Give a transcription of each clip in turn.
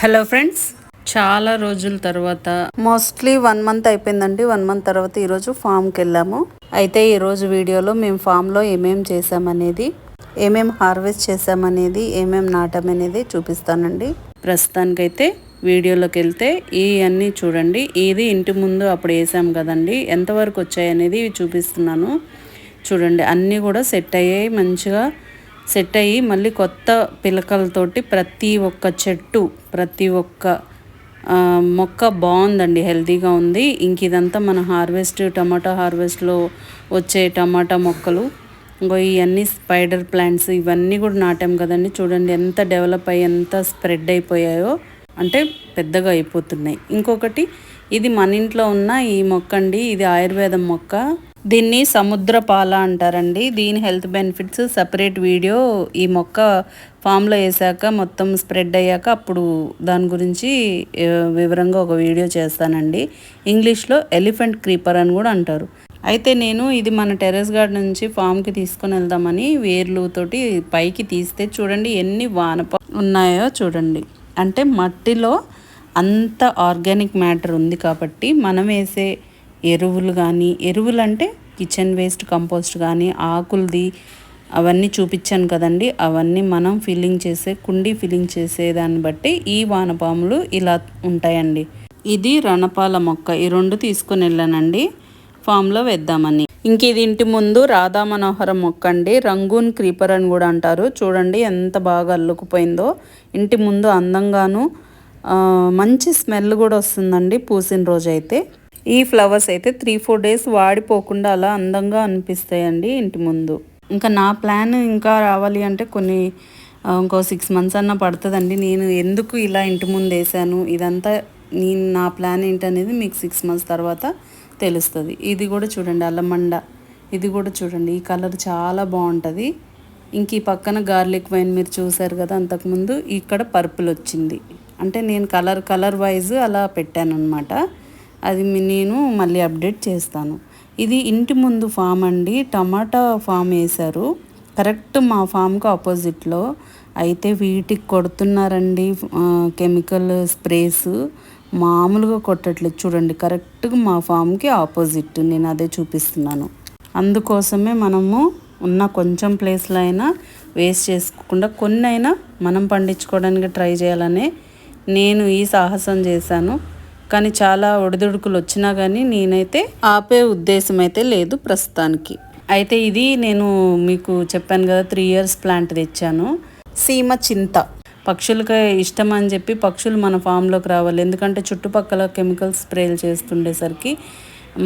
Hello friends చాలా రోజుల తర్వాత. మోస్ట్లీ వన్ మంత్ అయిపోయిందండి. వన్ మంత్ తర్వాత ఈరోజు ఫామ్కి వెళ్ళాము. అయితే ఈరోజు వీడియోలో మేము ఫామ్లో ఏమేం చేసామనేది ఏమేం హార్వెస్ట్ చేసామనేది ఏమేం నాటామనేది చూపిస్తానండి. ప్రస్తుతానికైతే వీడియోలోకి వెళ్తే ఈ అన్నీ చూడండి. ఇది ఇంటి ముందు అప్పుడు వేసాం కదండి. ఎంతవరకు వచ్చాయి అనేది చూపిస్తున్నాను. చూడండి అన్నీ కూడా సెట్ అయ్యాయి. మంచిగా సెట్ అయ్యి మళ్ళీ కొత్త పిలకలతోటి ప్రతి ఒక్క చెట్టు ప్రతి ఒక్క మొక్క బాగుందండి హెల్తీగా ఉంది. ఇంక ఇదంతా మన హార్వెస్ట్ టమాటా హార్వెస్ట్లో వచ్చే టమాటా మొక్కలు. ఇంకో ఇవన్నీ స్పైడర్ ప్లాంట్స్ ఇవన్నీ కూడా నాటాం కదండి. చూడండి ఎంత డెవలప్ అయ్యి ఎంత స్ప్రెడ్ అయిపోయాయో. అంటే పెద్దగా అయిపోతున్నాయి. ఇంకొకటి ఇది మన ఇంట్లో ఉన్న ఈ మొక్క అండి ఇది ఆయుర్వేదం మొక్క. దీన్ని సముద్రపాల అంటారండి. దీని హెల్త్ బెనిఫిట్స్ సపరేట్ వీడియో ఈ మొక్క ఫామ్లో వేసాక మొత్తం స్ప్రెడ్ అయ్యాక అప్పుడు దాని గురించి వివరంగా ఒక వీడియో చేస్తానండి. ఇంగ్లీష్లో ఎలిఫెంట్ క్రీపర్ అని కూడా అంటారు. అయితే నేను ఇది మన టెర్రస్ గార్డ్ నుంచి ఫామ్కి తీసుకొని వెళ్దామని వేర్లుతోటి పైకి తీస్తే చూడండి ఎన్ని వానప ఉన్నాయో చూడండి. అంటే మట్టిలో అంత ఆర్గానిక్ మ్యాటర్ ఉంది కాబట్టి మనం వేసే ఎరువులు కానీ ఎరువులు అంటే కిచెన్ వేస్ట్ కంపోస్ట్ కానీ ఆకులది అవన్నీ చూపించాను కదండి. అవన్నీ మనం ఫిల్లింగ్ చేసే కుండీ ఫిల్లింగ్ చేసే దాన్ని బట్టి ఈ వానపాములు ఇలా ఉంటాయండి. ఇది రణపాల మొక్క. ఈ రెండు తీసుకుని వెళ్ళానండి. ఫామ్లో వేద్దామని. ఇంక ఇది ఇంటి ముందు రాధా మనోహర మొక్క అండి. రంగూన్ క్రీపర్ అని కూడా అంటారు. చూడండి ఎంత బాగా అల్లుకుపోయిందో. ఇంటి ముందు అందంగాను మంచి స్మెల్ కూడా వస్తుందండి పూసిన రోజు అయితే ఈ ఫ్లవర్స్ అయితే త్రీ ఫోర్ డేస్ వాడిపోకుండా అలా అందంగా అనిపిస్తాయండి ఇంటి ముందు. ఇంకా నా ప్లాన్ ఇంకా రావాలి అంటే కొన్ని ఇంకో సిక్స్ మంత్స్ అన్న పడుతుందండి. నేను ఎందుకు ఇలా ఇంటి ముందు వేసాను? ఇదంతా నేను నా ప్లాన్ ఏంటనేది మీకు సిక్స్ మంత్స్ తర్వాత తెలుస్తుంది. ఇది కూడా చూడండి అల్లమండ. ఇది కూడా చూడండి ఈ కలర్ చాలా బాగుంటుంది. ఇంక ఈ పక్కన గార్లిక్ వైన్ మీరు చూసారు కదా అంతకుముందు ఇక్కడ పర్పుల్ వచ్చింది. అంటే నేను కలర్ కలర్ వైజ్ అలా పెట్టాను అనమాట అది నేను మళ్ళీ అప్డేట్ చేస్తాను. ఇది ఇంటి ముందు ఫామ్ అండి. టమాటా ఫామ్ వేశారు. కరెక్ట్ మా ఫామ్కి ఆపోజిట్లో. అయితే వీటికి కొడుతున్నారండి కెమికల్ స్ప్రేస్. మామూలుగా కొట్టట్లేదు చూడండి. కరెక్ట్గా మా ఫామ్కి ఆపోజిట్. నేను అదే చూపిస్తున్నాను. అందుకోసమే మనము ఉన్న కొంచెం ప్లేస్లో అయినా వేస్ట్ చేసుకోకుండా కొన్ని అయినా మనం పండించుకోవడానికి ట్రై చేయాలనే నేను ఈ సాహసం చేశాను. కానీ చాలా ఒడిదుడుకులు వచ్చినా కానీ నేనైతే ఆపే ఉద్దేశం అయితే లేదు ప్రస్తుతానికి. అయితే ఇది నేను మీకు చెప్పాను కదా త్రీ ఇయర్స్ ప్లాంట్ తెచ్చాను. సీమ చింత. పక్షులకి ఇష్టం అని చెప్పి పక్షులు మన ఫామ్లోకి రావాలి. ఎందుకంటే చుట్టుపక్కల కెమికల్ స్ప్రేలు చేస్తుండేసరికి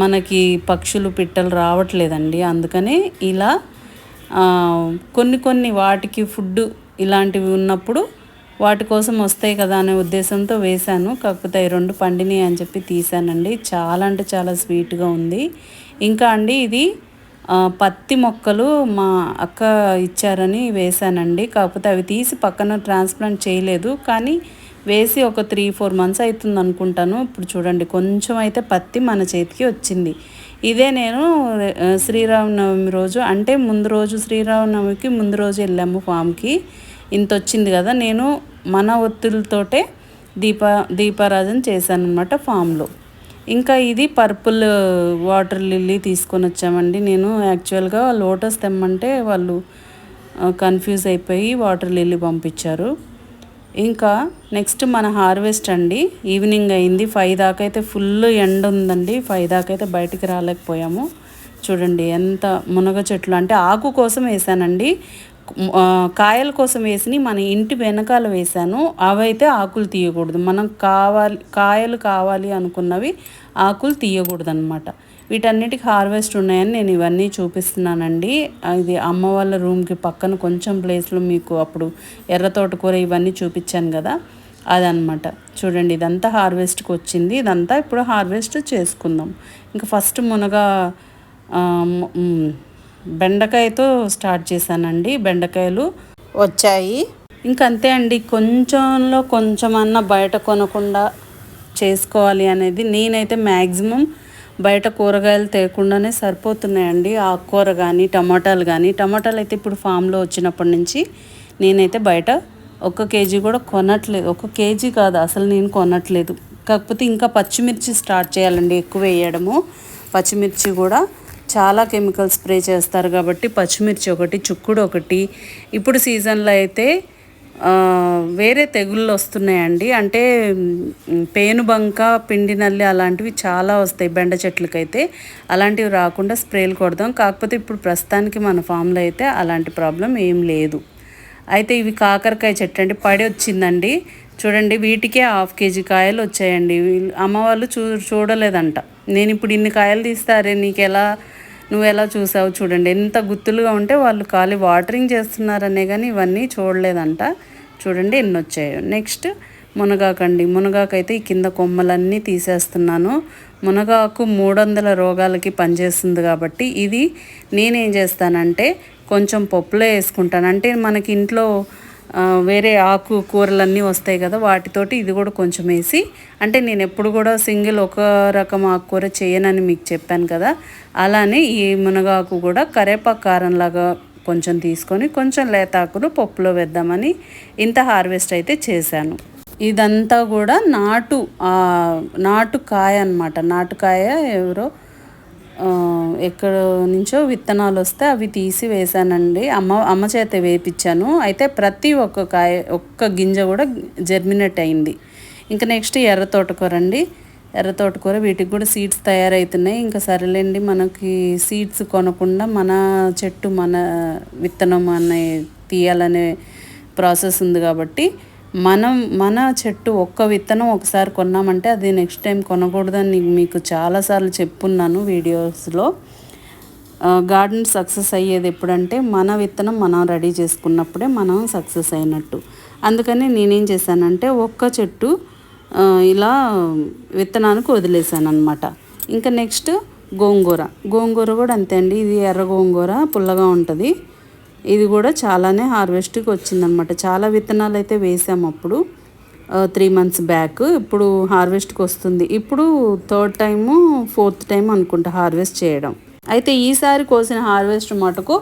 మనకి పక్షులు పిట్టలు రావట్లేదండి. అందుకనే ఇలా కొన్ని కొన్ని వాటికి ఫుడ్ ఇలాంటివి ఉన్నప్పుడు వాటి కోసం వస్తాయి కదా అనే ఉద్దేశంతో వేశాను. కాకపోతే రెండు పండినాయి అని చెప్పి తీసానండి చాలా అంటే చాలా స్వీట్గా ఉంది. ఇంకా అండి ఇది పత్తి మొక్కలు మా అక్క ఇచ్చారని వేశానండి. కాకపోతే అవి తీసి పక్కన ట్రాన్స్ప్లాంట్ చేయలేదు. కానీ వేసి ఒక త్రీ ఫోర్ మంత్స్ అవుతుంది అనుకుంటాను ఇప్పుడు చూడండి కొంచెం అయితే పత్తి మన చేతికి వచ్చింది. ఇదే నేను శ్రీరామనవమి రోజు అంటే ముందు రోజు శ్రీరామనవమికి ముందు రోజు వెళ్ళాము ఫామ్కి ఇంత వచ్చింది కదా నేను మన ఒత్తులతోటే దీప దీపారాధన చేశాను అనమాట ఫామ్లో. ఇంకా ఇది పర్పుల్ వాటర్ లిల్లీ తీసుకొని వచ్చామండి. నేను యాక్చువల్గా లోటస్ తెమ్మంటే వాళ్ళు కన్ఫ్యూజ్ అయిపోయి వాటర్ లిల్లీ పంపించారు. ఇంకా నెక్స్ట్ మన హార్వెస్ట్ అండి. ఈవినింగ్ అయింది. ఫైవ్ దాకా అయితే ఫుల్ ఎండ ఉందండి. ఫైవ్ దాకా అయితే బయటికి రాలేకపోయాము. చూడండి ఎంత మునగ చెట్లు. అంటే ఆకు కోసం వేసానండి. కాయల కోసం వేసి మన ఇంటి వెనకాల వేసాను అవైతే ఆకులు తీయకూడదు. మనం కావాలి కాయలు కావాలి అనుకున్నవి ఆకులు తీయకూడదు అనమాట వీటన్నిటికి హార్వెస్ట్ ఉన్నాయని నేను ఇవన్నీ చూపిస్తున్నానండి. ఇది అమ్మ వాళ్ళ రూమ్కి పక్కన కొంచెం ప్లేస్లో మీకు అప్పుడు ఎర్ర తోటకూర ఇవన్నీ చూపించాను కదా. అదనమాట చూడండి ఇదంతా హార్వెస్ట్కి వచ్చింది. ఇదంతా ఇప్పుడు హార్వెస్ట్ చేసుకుందాం. ఇంకా ఫస్ట్ మునగ బెండకాయతో స్టార్ట్ చేశానండి. బెండకాయలు వచ్చాయి. ఇంకంతే అండి. కొంచెంలో కొంచెమన్నా బయట కొనకుండా చేసుకోవాలి అనేది నేనైతే మ్యాక్సిమం బయట కూరగాయలు తేకుండానే సరిపోతున్నాయండి. ఆకుకూర కానీ టమాటాలు కానీ టమాటాలు అయితే ఇప్పుడు ఫామ్లో వచ్చినప్పటి నుంచి నేనైతే బయట ఒక్క కేజీ కూడా కొనట్లేదు. ఒక కేజీ కాదు. అసలు నేను కొనట్లేదు. కాకపోతే ఇంకా పచ్చిమిర్చి స్టార్ట్ చేయాలండి ఎక్కువ వేయడము. పచ్చిమిర్చి కూడా చాలా కెమికల్ స్ప్రే చేస్తారు కాబట్టి పచ్చిమిర్చి ఒకటి చుక్కుడు ఒకటి. ఇప్పుడు సీజన్లో అయితే వేరే తెగుళ్ళు వస్తున్నాయండి. అంటే పేనుబంక పిండి నల్లి అలాంటివి చాలా వస్తాయి బెండ చెట్లకైతే. అలాంటివి రాకుండా స్ప్రేలు కొడదాం. కాకపోతే ఇప్పుడు ప్రస్తుతానికి మన ఫామ్లో అయితే అలాంటి ప్రాబ్లం ఏం లేదు. అయితే ఇవి కాకరకాయ చెట్టు అండి. పడి వచ్చిందండి. చూడండి వీటికే హాఫ్ కేజీ కాయలు వచ్చాయండి. అమ్మవాళ్ళు చూ చూడలేదంట. నేను ఇప్పుడు ఇన్ని కాయలు తీస్తారే నీకు ఎలా నువ్వు ఎలా చూసావు చూడండి. ఎంత గుత్తులుగా ఉంటే వాళ్ళు ఖాళీ వాటరింగ్ చేస్తున్నారనే కానీ ఇవన్నీ చూడలేదంట. చూడండి ఎన్ని వచ్చాయో నెక్స్ట్ మునగాకండి. మునగాకైతే ఈ కింద కొమ్మలన్నీ తీసేస్తున్నాను. మునగాకు మూడు వందల రోగాలకి పనిచేస్తుంది కాబట్టి ఇది నేనేం చేస్తానంటే కొంచెం పప్పులో వేసుకుంటాను. అంటే మనకి ఇంట్లో వేరే ఆకు కూరలన్నీ వస్తాయి కదా వాటితోటి ఇది కూడా కొంచెం వేసి అంటే నేను ఎప్పుడు కూడా సింగిల్ ఒక రకం ఆకుకూర చేయనని మీకు చెప్పాను కదా అలానే ఈ మునగాకు కూడా కరేపాకు కారంలాగా కొంచెం తీసుకొని కొంచెం లేతాకులు పప్పులో వేద్దామని ఇంత హార్వెస్ట్ అయితే చేశాను. ఇదంతా కూడా నాటు నాటుకాయ అనమాట నాటుకాయ ఎవరో ఎక్కడ నుంచో విత్తనాలు వస్తే అవి తీసి వేసానండి అమ్మ అమ్మ చేత వేపించాను అయితే ప్రతి ఒక్క కాయ ఒక్క గింజ కూడా జర్మినేట్ అయింది. ఇంకా నెక్స్ట్ ఎర్ర తోటకూర అండి ఎర్ర తోటకూర వీటికి కూడా సీడ్స్ తయారవుతున్నాయి ఇంకా సరేలేండి మనకి సీడ్స్ కొనకుండా మన చెట్టు మన విత్తనం అనే తీయాలనే ప్రాసెస్ ఉంది కాబట్టి మనం మన చెట్టు ఒక్క విత్తనం ఒకసారి కొన్నామంటే అది నెక్స్ట్ టైం కొనకూడదని మీకు చాలాసార్లు చెప్పున్నాను వీడియోస్లో. గార్డెన్ సక్సెస్ అయ్యేది ఎప్పుడంటే మన విత్తనం మనం రెడీ చేసుకున్నప్పుడే మనం సక్సెస్ అయినట్టు. అందుకని నేనేం చేశానంటే ఒక్క చెట్టు ఇలా విత్తనానికి వదిలేసాను అనమాట ఇంకా నెక్స్ట్ గోంగూర. గోంగూర కూడా అంతే అండి. ఇది ఎర్ర గోంగూర పుల్లగా ఉంటుంది. ఇది కూడా చాలానే హార్వెస్ట్కి వచ్చిందనమాట. చాలా విత్తనాలు అయితే వేసాము అప్పుడు. త్రీ మంత్స్ బ్యాక్ ఇప్పుడు హార్వెస్ట్కి వస్తుంది. ఇప్పుడు థర్డ్ టైము ఫోర్త్ టైం అనుకుంటా హార్వెస్ట్ చేయడం. అయితే ఈసారి కోసిన హార్వెస్ట్ మటుకు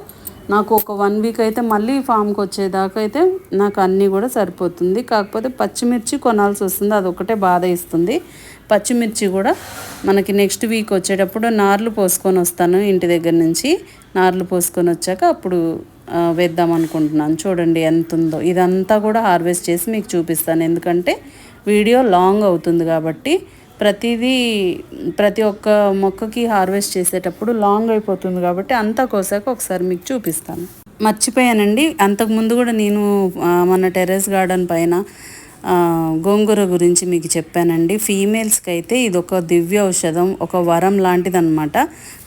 నాకు ఒక వన్ వీక్ అయితే మళ్ళీ ఫామ్కి వచ్చేదాకా అయితే నాకు అన్నీ కూడా సరిపోతుంది. కాకపోతే పచ్చిమిర్చి కొనాల్సి వస్తుంది. అదొకటే బాధ ఇస్తుంది పచ్చిమిర్చి కూడా మనకి నెక్స్ట్ వీక్ వచ్చేటప్పుడు నార్లు పోసుకొని వస్తాను ఇంటి దగ్గర నుంచి. నార్లు పోసుకొని వచ్చాక అప్పుడు వేద్దాం అనుకుంటున్నాను. చూడండి ఎంత ఉందో ఇదంతా కూడా హార్వెస్ట్ చేసి మీకు చూపిస్తాను. ఎందుకంటే వీడియో లాంగ్ అవుతుంది కాబట్టి ప్రతిదీ ప్రతి ఒక్క మొక్కకి హార్వెస్ట్ చేసేటప్పుడు లాంగ్ అయిపోతుంది కాబట్టి అంతా కోసాక ఒకసారి మీకు చూపిస్తాను. మర్చిపోయానండి. అంతకుముందు కూడా నేను మన టెర్రస్ గార్డెన్ పైన గోంగూర గురించి మీకు చెప్పానండి. ఫీమేల్స్కి అయితే ఇది ఒక దివ్య ఔషధం ఒక వరం లాంటిదనమాట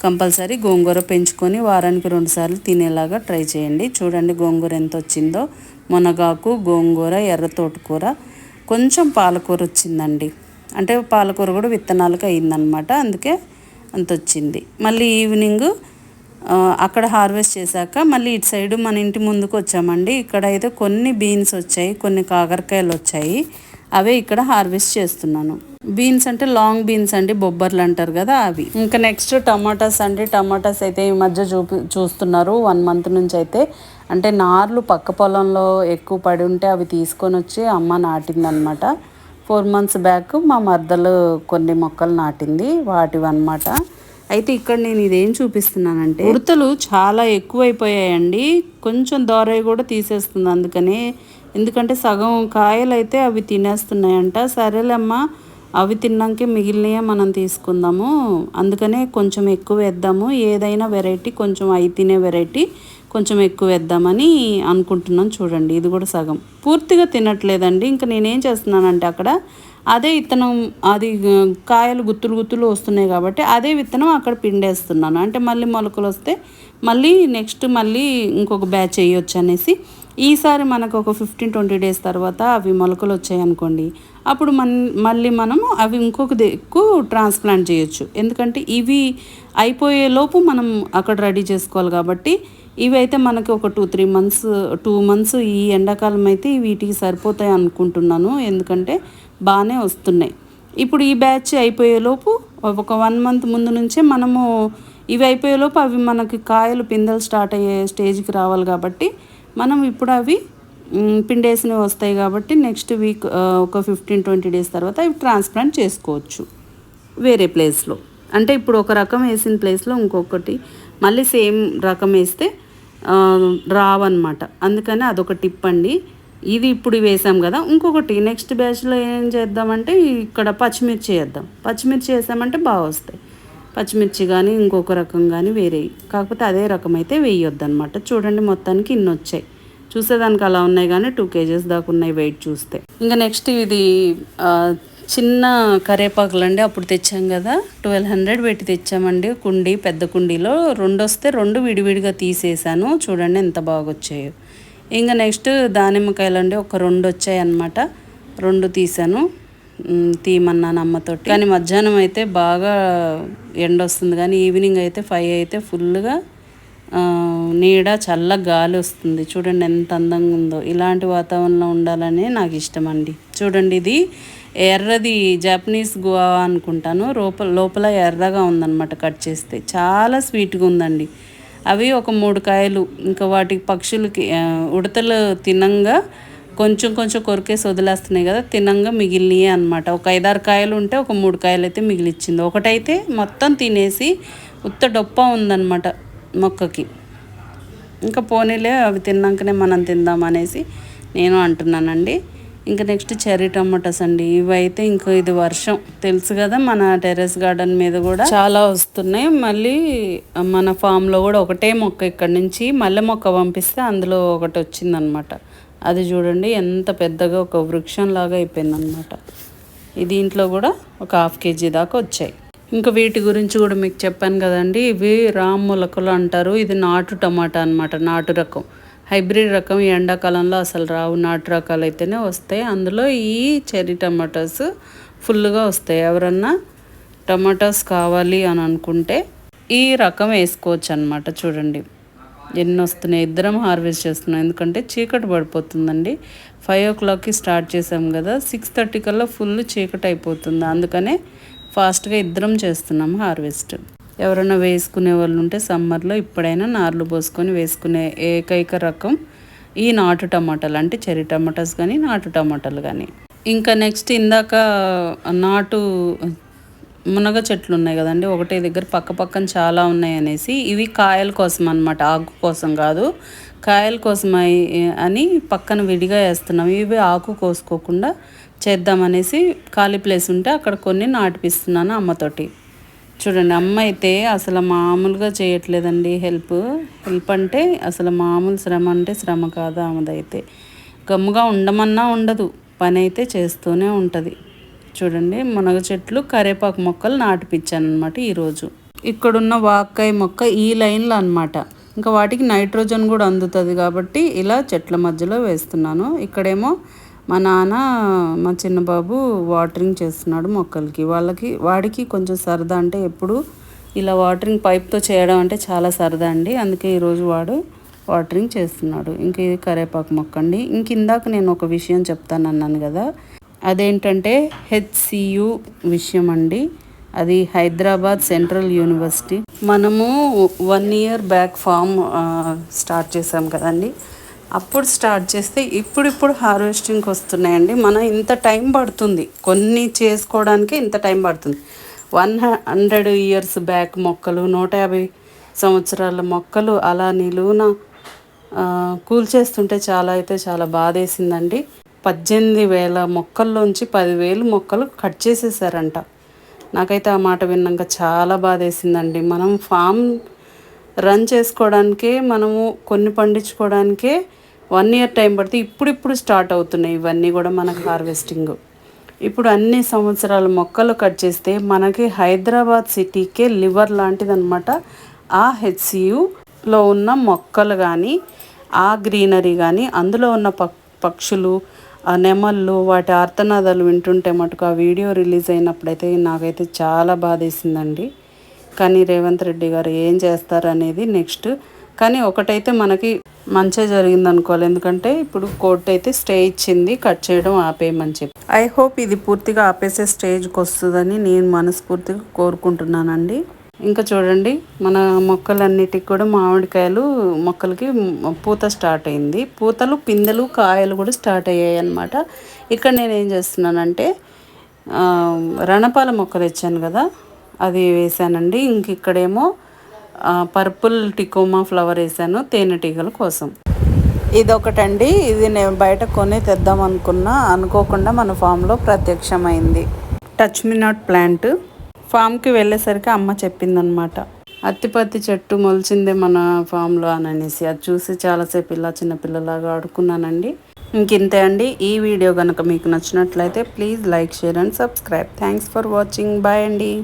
కంపల్సరీ గోంగూర పెంచుకొని వారానికి రెండుసార్లు తినేలాగా ట్రై చేయండి. చూడండి గోంగూర ఎంత వచ్చిందో మునగాకు గోంగూర ఎర్ర తోటకూర. కొంచెం పాలకూర వచ్చిందండి. అంటే పాలకూర కూడా విత్తనాలకు అయిందనమాట అందుకే అంత వచ్చింది మళ్ళీ ఈవినింగ్ అక్కడ హార్వెస్ట్ చేశాక మళ్ళీ ఇటు సైడ్ మన ఇంటి ముందుకు వచ్చామండి. ఇక్కడ అయితే కొన్ని బీన్స్ వచ్చాయి కొన్ని కాకరకాయలు వచ్చాయి. అవే ఇక్కడ హార్వెస్ట్ చేస్తున్నాను. బీన్స్ అంటే లాంగ్ బీన్స్ అండి బొబ్బర్లు అంటారు కదా అవి. ఇంకా నెక్స్ట్ టమాటాస్ అండి. టమాటాస్ అయితే ఈ మధ్య చూపి చూస్తున్నారు. వన్ మంత్ నుంచి అయితే. అంటే నార్లు పక్క పొలంలో ఎక్కువ పడి ఉంటే అవి తీసుకొని వచ్చి అమ్మ నాటిందనమాట. ఫోర్ మంత్స్ బ్యాక్ మా మర్దలు కొన్ని మొక్కలు నాటింది. వాటివన్నమాట. అయితే ఇక్కడ నేను ఇదేం చూపిస్తున్నానంటే ఉడతలు చాలా ఎక్కువైపోయాయండి. కొంచెం దోరవి కూడా తీసేస్తుంది అందుకని. ఎందుకంటే సగం కాయలు అయితే అవి తినేస్తున్నాయంట. సరేలేమ్మా అవి తిన్నాకే మిగిలినయే మనం తీసుకుందాము. అందుకనే కొంచెం ఎక్కువ వేద్దాము. ఏదైనా వెరైటీ కొంచెం అవి తినే వెరైటీ. కొంచెం ఎక్కువ వేద్దామని అనుకుంటున్నాను చూడండి. ఇది కూడా సగం. పూర్తిగా తినట్లేదండి. ఇంకా నేనేం చేస్తున్నానంటే అక్కడ అదే విత్తనం అది కాయలు గుత్తులు గుత్తులు వస్తున్నాయి కాబట్టి అదే విత్తనం అక్కడ పిండేస్తున్నాను. అంటే మళ్ళీ మొలకలు వస్తే మళ్ళీ నెక్స్ట్ మళ్ళీ ఇంకొక బ్యాచ్ వేయొచ్చు అనేసి. ఈసారి మనకు ఒక ఫిఫ్టీన్ ట్వంటీ డేస్ తర్వాత అవి మొలకలు వచ్చాయి అనుకోండి. అప్పుడు మన్ మళ్ళీ మనము అవి ఇంకొక దిక్కు ట్రాన్స్ప్లాంట్ చేయొచ్చు. ఎందుకంటే ఇవి అయిపోయే లోపు మనం అక్కడ రెడీ చేసుకోవాలి కాబట్టి ఇవైతే మనకి ఒక two three months two months ఈ ఎండాకాలం అయితే వీటికి సరిపోతాయి అనుకుంటున్నాను. ఎందుకంటే బాగానే వస్తున్నాయి. ఇప్పుడు ఈ బ్యాచ్ అయిపోయేలోపు ఒక వన్ మంత్ ముందు నుంచే మనము ఇవి అయిపోయేలోపు అవి మనకి కాయలు పిందెలు స్టార్ట్ అయ్యే స్టేజ్కి రావాలి కాబట్టి మనం ఇప్పుడు అవి పిండేసినవి వస్తాయి కాబట్టి నెక్స్ట్ వీక్ ఒక ఫిఫ్టీన్ ట్వంటీ డేస్ తర్వాత ఇవి ట్రాన్స్ప్లాంట్ చేసుకోవచ్చు వేరే ప్లేస్లో అంటే ఇప్పుడు ఒక రకం వేసిన ప్లేస్లో ఇంకొకటి మళ్ళీ సేమ్ రకం వేస్తే రావన్నమాట. అందుకని అదొక టిప్ అండి. ఇది ఇప్పుడు వేసాం కదా ఇంకొకటి నెక్స్ట్ బ్యాచ్లో ఏం చేద్దామంటే ఇక్కడ పచ్చిమిర్చి వేద్దాం. పచ్చిమిర్చి వేసామంటే బాగా వస్తాయి. పచ్చిమిర్చి కానీ ఇంకొక రకం కానీ వేరే. కాకపోతే అదే రకం అయితే వేయొద్దు అనమాట చూడండి మొత్తానికి ఇన్ని వచ్చాయి చూసేదానికి అలా ఉన్నాయి కానీ టూ కేజెస్ దాకా ఉన్నాయి వెయిట్ చూస్తే. ఇంకా నెక్స్ట్ ఇది చిన్న కరేపాకులు అండి అప్పుడు తెచ్చాం కదా. ట్వెల్వ్ హండ్రెడ్ పెట్టి తెచ్చామండి. కుండీ పెద్ద కుండీలో రెండు వస్తే రెండు విడివిడిగా తీసేసాను. చూడండి ఎంత బాగా వచ్చాయో ఇంకా నెక్స్ట్ దానిమ్మకాయలు అండి ఒక రెండు వచ్చాయి అన్నమాట రెండు తీసాను. మ్, తీయమన్నాను అమ్మతోటి. కానీ మధ్యాహ్నం అయితే బాగా ఎండ వస్తుంది కానీ ఈవినింగ్ అయితే ఫైవ్ అయితే ఫుల్గా నీడ చల్ల గాలి వస్తుంది. చూడండి ఎంత అందంగా ఉందో. ఇలాంటి వాతావరణంలో ఉండాలని నాకు ఇష్టం అండి చూడండి ఇది. ఎర్రది జాపనీస్ గువా అనుకుంటాను. లోపల లోపల ఎర్రగా ఉందన్నమాట కట్ చేస్తే. చాలా స్వీట్గా ఉందండి. అవి ఒక మూడు కాయలు ఇంకా వాటి పక్షులకి ఉడతలు తినంగా కొంచెం కొంచెం కొరికేసి వదిలేస్తున్నాయి కదా తినంగా మిగిలినవి అనమాట ఒక ఐదారు కాయలు ఉంటే ఒక మూడు కాయలు అయితే మిగిలిచ్చింది. ఒకటైతే మొత్తం తినేసి ఉత్త డొప్ప ఉందన్నమాట మొక్కకి. ఇంకా పోనీలే అవి తిన్నాకనే మనం తిందాం అనేసి నేను అంటున్నానండి. ఇంకా నెక్స్ట్ చెర్రీ టమాటాస్ అండి. ఇవైతే ఇంకా ఇది వర్షం. తెలుసు కదా మన టెర్రస్ గార్డెన్ మీద కూడా చాలా వస్తున్నాయి. మళ్ళీ మన ఫామ్లో కూడా ఒకటే మొక్క ఇక్కడ నుంచి మల్లె మొక్క పంపిస్తే అందులో ఒకటి వచ్చిందనమాట. అది చూడండి ఎంత పెద్దగా ఒక వృక్షం లాగా అయిపోయిందనమాట. ఈ దీంట్లో కూడా ఒక హాఫ్ కేజీ దాకా వచ్చాయి. ఇంకా వీటి గురించి కూడా మీకు చెప్పాను కదండి. ఇవి రామ్ మొలకలు అంటారు. ఇది నాటు టమాటా అన్నమాట నాటు రకం. హైబ్రిడ్ రకం ఈ ఎండాకాలంలో అసలు రావు. నాటు రకాలు అయితేనే వస్తాయి. అందులో ఈ చెర్రీ టమాటాస్ ఫుల్గా వస్తాయి. ఎవరన్నా టమాటాస్ కావాలి అని అనుకుంటే ఈ రకం వేసుకోవచ్చు అనమాట చూడండి. ఎన్ని వస్తున్నాయి? ఇద్దరం హార్వెస్ట్ చేస్తున్నాం. ఎందుకంటే చీకటి పడిపోతుందండి. ఫైవ్ ఓ క్లాక్కి స్టార్ట్ చేసాం కదా. సిక్స్ థర్టీ కల్లా ఫుల్ చీకటి అయిపోతుంది. అందుకనే ఫాస్ట్గా ఇద్దరం చేస్తున్నాం హార్వెస్ట్. ఎవరైనా వేసుకునే వాళ్ళు ఉంటే సమ్మర్లో ఇప్పుడైనా నార్లు పోసుకొని వేసుకునే ఏకైక రకం ఈ నాటు టమాటాలు అంటే చెర్రీ టమాటాస్ కానీ నాటు టమాటాలు కానీ. ఇంకా నెక్స్ట్ ఇందాక నాటు మునగ చెట్లు ఉన్నాయి కదండి ఒకటే దగ్గర పక్క పక్కన చాలా ఉన్నాయి అనేసి ఇవి కాయల కోసం అనమాట ఆకు కోసం కాదు. కాయల కోసం అని పక్కన విడిగా వేస్తున్నాం. ఇవి ఆకు కోసుకోకుండా చేద్దామనేసి ఖాళీ ప్లేస్ ఉంటే అక్కడ కొన్ని నాటిపిస్తున్నాను అమ్మతోటి. చూడండి అమ్మ అయితే అసలు మామూలుగా చేయట్లేదండి హెల్ప్. హెల్ప్ అంటే అసలు మామూలు శ్రమ అంటే శ్రమ కాదు ఆమెదైతే. గమ్ముగా ఉండమన్నా ఉండదు పని అయితే చేస్తూనే ఉంటుంది. చూడండి మునగ చెట్లు కరేపాకు మొక్కలు నాటిపించాను అనమాట ఈరోజు. ఇక్కడున్న వాక్కాయ మొక్క ఈ లైన్లో అన్నమాట. ఇంకా వాటికి నైట్రోజన్ కూడా అందుతుంది కాబట్టి ఇలా చెట్ల మధ్యలో వేస్తున్నాను. ఇక్కడేమో మా నాన్న మా చిన్న బాబు వాటరింగ్ చేస్తున్నాడు మొక్కలకి. వాళ్ళకి వాడికి కొంచెం సరదా అంటే ఎప్పుడు ఇలా వాటరింగ్ పైప్తో చేయడం అంటే చాలా సరదా అండి. అందుకే ఈరోజు వాడు వాటరింగ్ చేస్తున్నాడు. ఇంక ఇది కరేపాకు మొక్క అండి. ఇంక ఇందాక నేను ఒక విషయం చెప్తాను అన్నాను కదా. అదేంటంటే హెచ్సియు విషయం అండి. అది హైదరాబాద్ సెంట్రల్ యూనివర్సిటీ. మనము one year back farm start చేసాం కదండి. అప్పుడు స్టార్ట్ చేస్తే ఇప్పుడిప్పుడు హార్వెస్టింగ్కి వస్తున్నాయండి. మనం ఇంత టైం పడుతుంది. కొన్ని చేసుకోవడానికి ఇంత టైం పడుతుంది. వన్ హండ్రెడ్ ఇయర్స్ బ్యాక్ మొక్కలు నూట యాభై సంవత్సరాల మొక్కలు అలా నిలువున కూల్చేస్తుంటే చాలా అయితే చాలా బాధేసిందండి. పద్దెనిమిది వేల మొక్కల్లోంచి పదివేలు మొక్కలు కట్ చేసేసారంట. నాకైతే ఆ మాట విన్నాక చాలా బాధేసిందండి. మనం ఫామ్ రన్ చేసుకోవడానికే మనము కొన్ని పండించుకోవడానికే వన్ ఇయర్ టైం పడితే ఇప్పుడిప్పుడు స్టార్ట్ అవుతున్నాయి. ఇవన్నీ కూడా మనకు హార్వెస్టింగ్ ఇప్పుడు అన్ని సంవత్సరాల మొక్కలు కట్ చేస్తే మనకి హైదరాబాద్ సిటీకే లివర్ లాంటిదన్నమాట. ఆ హెచ్సియులో ఉన్న మొక్కలు కానీ ఆ గ్రీనరీ కానీ అందులో ఉన్న పక్షులు ఆ నెమళ్ళు వాటి ఆర్తనాదాలు వింటుంటే మటుకు ఆ వీడియో రిలీజ్ అయినప్పుడైతే నాకైతే చాలా బాధేసిందండి. కానీ రేవంత్ రెడ్డి గారు ఏం చేస్తారు అనేది నెక్స్ట్ కానీ ఒకటైతే మనకి మంచిగా జరిగింది అనుకోవాలి ఎందుకంటే ఇప్పుడు కోర్టు అయితే స్టే ఇచ్చింది కట్ చేయడం ఆపేయమని చెప్పి. ఐ హోప్ ఇది పూర్తిగా ఆపేసే స్టేజ్కి వస్తుందని నేను మనస్ఫూర్తిగా కోరుకుంటున్నానండి. ఇంకా చూడండి మన మొక్కలన్నిటికి కూడా మామిడికాయలు మొక్కలకి పూత స్టార్ట్ అయింది. పూతలు పిందెలు కాయలు కూడా స్టార్ట్ అయ్యాయి అన్నమాట. ఇక్కడ నేను ఏం చేస్తున్నానంటే రణపాల మొక్క తెచ్చాను కదా అది వేసానండి. ఇంక ఇక్కడేమో పర్పుల్ టికోమా ఫ్లవర్ వేసాను తేనెటీగల కోసం. ఇదొకటండి. ఇది నేను బయట కొని తెద్దాం అనుకున్నా. అనుకోకుండా మన ఫామ్లో ప్రత్యక్షమైంది. టచ్ మీ నాట్ ప్లాంట్ ఫామ్కి వెళ్ళేసరికి అమ్మ చెప్పిందనమాట. అత్తిపత్తి చెట్టు మొలిచిందే మన ఫామ్లో అని అనేసి. అది చూసి చాలాసేపు ఇలా చిన్నపిల్లలాగా ఆడుకున్నానండి. ఇంకింతే అండి. ఈ వీడియో కనుక మీకు నచ్చినట్లయితే please like share and subscribe. Thanks for watching bye అండి.